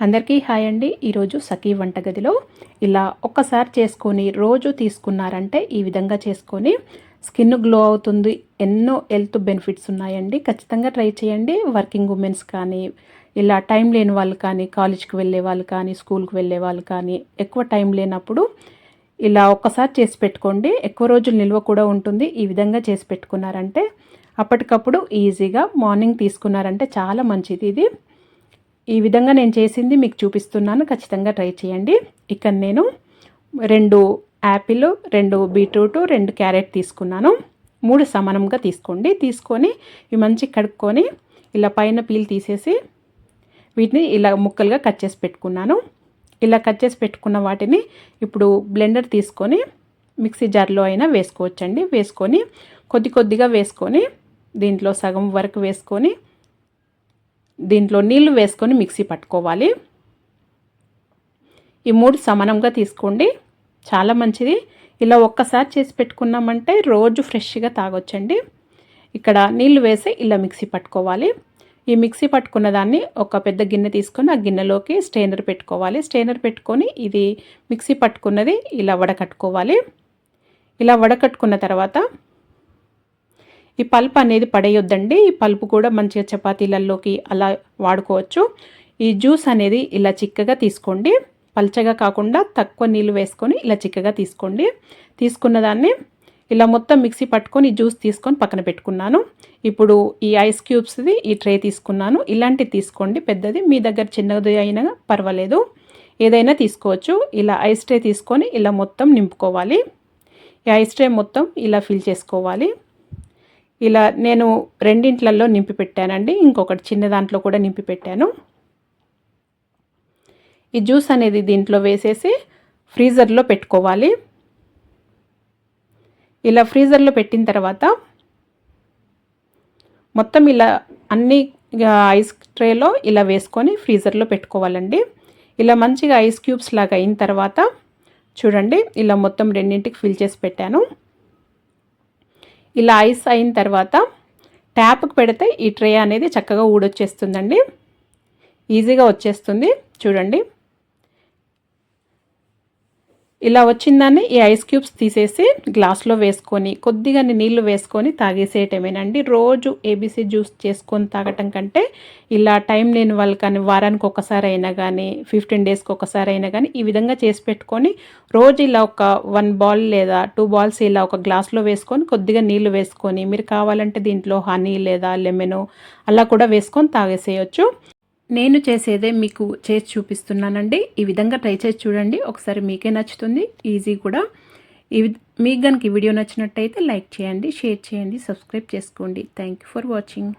అందరికీ హాయ్ అండి. ఈరోజు సఖీ వంటగదిలో ఇలా ఒక్కసారి చేసుకొని రోజు తీసుకున్నారంటే ఈ విధంగా చేసుకొని స్కిన్ గ్లో అవుతుంది ఎన్నో హెల్త్ బెనిఫిట్స్ ఉన్నాయండి. ఖచ్చితంగా ట్రై చేయండి. వర్కింగ్ ఉమెన్స్ కానీ ఇలా టైం లేని వాళ్ళు కానీ కాలేజ్కి వెళ్ళే వాళ్ళు కానీ స్కూల్కి వెళ్ళే వాళ్ళు కానీ ఎక్కువ టైం లేనప్పుడు ఇలా ఒక్కసారి చేసి పెట్టుకోండి. ఎక్కువ రోజులు నిల్వ కూడా ఉంటుంది. ఈ విధంగా చేసి పెట్టుకున్నారంటే అప్పటికప్పుడు ఈజీగా మార్నింగ్ తీసుకున్నారంటే చాలా మంచిది ఇది. ఈ విధంగా నేను చేసింది మీకు చూపిస్తున్నాను. ఖచ్చితంగా ట్రై చేయండి. ఇక్కడ నేను రెండు యాపిల్ రెండు బీట్రూట్ రెండు క్యారెట్ తీసుకున్నాను. మూడు సమానంగా తీసుకోండి. తీసుకొని ఇవి మంచి కడుక్కొని ఇలా పైన పీల్ తీసేసి వీటిని ఇలా ముక్కలుగా కట్ చేసి పెట్టుకున్నాను. ఇలా కట్ చేసి పెట్టుకున్న వాటిని ఇప్పుడు బ్లెండర్ తీసుకొని మిక్సీ జార్లో అయినా వేసుకోవచ్చండి. వేసుకొని కొద్ది కొద్దిగా వేసుకొని దీంట్లో సగం వరకు వేసుకొని దీంట్లో నీళ్ళు వేసుకొని మిక్సీ పట్టుకోవాలి. ఈ మూడు సమానంగా తీసుకోండి. చాలా మంచిది. ఇలా ఒక్కసారి చేసి పెట్టుకున్నామంటే రోజు ఫ్రెష్గా తాగొచ్చండి. ఇక్కడ నీళ్ళు వేసి ఇలా మిక్సీ పట్టుకోవాలి. ఈ మిక్సీ పట్టుకున్న దాన్ని ఒక పెద్ద గిన్నె తీసుకొని ఆ గిన్నెలోకి స్టెయినర్ పెట్టుకోవాలి. స్టెయినర్ పెట్టుకొని ఇది మిక్సీ పట్టుకున్నది ఇలా వడకట్టుకోవాలి. ఇలా వడకట్టుకున్న తర్వాత ఈ పల్ప్ అనేది పడేయొద్దండి. ఈ పల్పు కూడా మంచిగా చపాతీలలోకి అలా వాడుకోవచ్చు. ఈ జ్యూస్ అనేది ఇలా చిక్కగా తీసుకోండి. పల్చగా కాకుండా తక్కువ నీళ్ళు వేసుకొని ఇలా చిక్కగా తీసుకోండి. తీసుకున్న దాన్ని ఇలా మొత్తం మిక్సీ పట్టుకొని జ్యూస్ తీసుకొని పక్కన పెట్టుకున్నాను. ఇప్పుడు ఈ ఐస్ క్యూబ్స్ది ఈ ట్రే తీసుకున్నాను. ఇలాంటివి తీసుకోండి. పెద్దది. మీ దగ్గర చిన్నది అయినా పర్వాలేదు. ఏదైనా తీసుకోవచ్చు. ఇలా ఐస్ ట్రే తీసుకొని ఇలా మొత్తం నింపుకోవాలి. ఈ ఐస్ ట్రే మొత్తం ఇలా ఫిల్ చేసుకోవాలి. ఇలా నేను రెండింట్లలో నింపి పెట్టానండి. ఇంకొకటి చిన్న దాంట్లో కూడా నింపి పెట్టాను. ఈ జ్యూస్ అనేది దీంట్లో వేసేసి ఫ్రీజర్లో పెట్టుకోవాలి. ఇలా ఫ్రీజర్లో పెట్టిన తర్వాత మొత్తం ఇలా అన్ని ఐస్ ట్రేలో ఇలా వేసుకొని ఫ్రీజర్లో పెట్టుకోవాలండి. ఇలా మంచిగా ఐస్ క్యూబ్స్ లాగా అయిన తర్వాత చూడండి ఇలా మొత్తం రెండింటికి ఫిల్ చేసి పెట్టాను. ఇలా ఐస్ అయిన తర్వాత ట్యాప్కి పెడితే ఈ ట్రే అనేది చక్కగా ఊడొచ్చేస్తుందండి. ఈజీగా వచ్చేస్తుంది. చూడండి. ఇలా వచ్చిందాన్ని ఈ ఐస్ క్యూబ్స్ తీసేసి గ్లాస్లో వేసుకొని కొద్దిగా నీళ్ళు వేసుకొని తాగేసేయటమేనండి. రోజు ఏబీసీ జ్యూస్ చేసుకొని తాగటం కంటే ఇలా టైం లేని వాళ్ళు కానీ వారానికి ఒకసారి అయినా కానీ ఫిఫ్టీన్ డేస్కి ఒకసారి అయినా కానీ ఈ విధంగా చేసి పెట్టుకొని రోజు ఇలా ఒక వన్ బాల్ లేదా టూ బాల్స్ ఇలా ఒక గ్లాస్లో వేసుకొని కొద్దిగా నీళ్ళు వేసుకొని మీరు కావాలంటే దీంట్లో హనీ లేదా లెమను అలా కూడా వేసుకొని తాగేసేయచ్చు. నేను చేసేదే మీకు చేసి చూపిస్తున్నానండి. ఈ విధంగా ట్రై చేసి చూడండి. ఒకసారి మీకే నచ్చుతుంది. ఈజీ కూడా. ఈ మీకు కనుక ఈ వీడియో నచ్చినట్టయితే లైక్ చేయండి షేర్ చేయండి సబ్స్క్రైబ్ చేసుకోండి. Thank for watching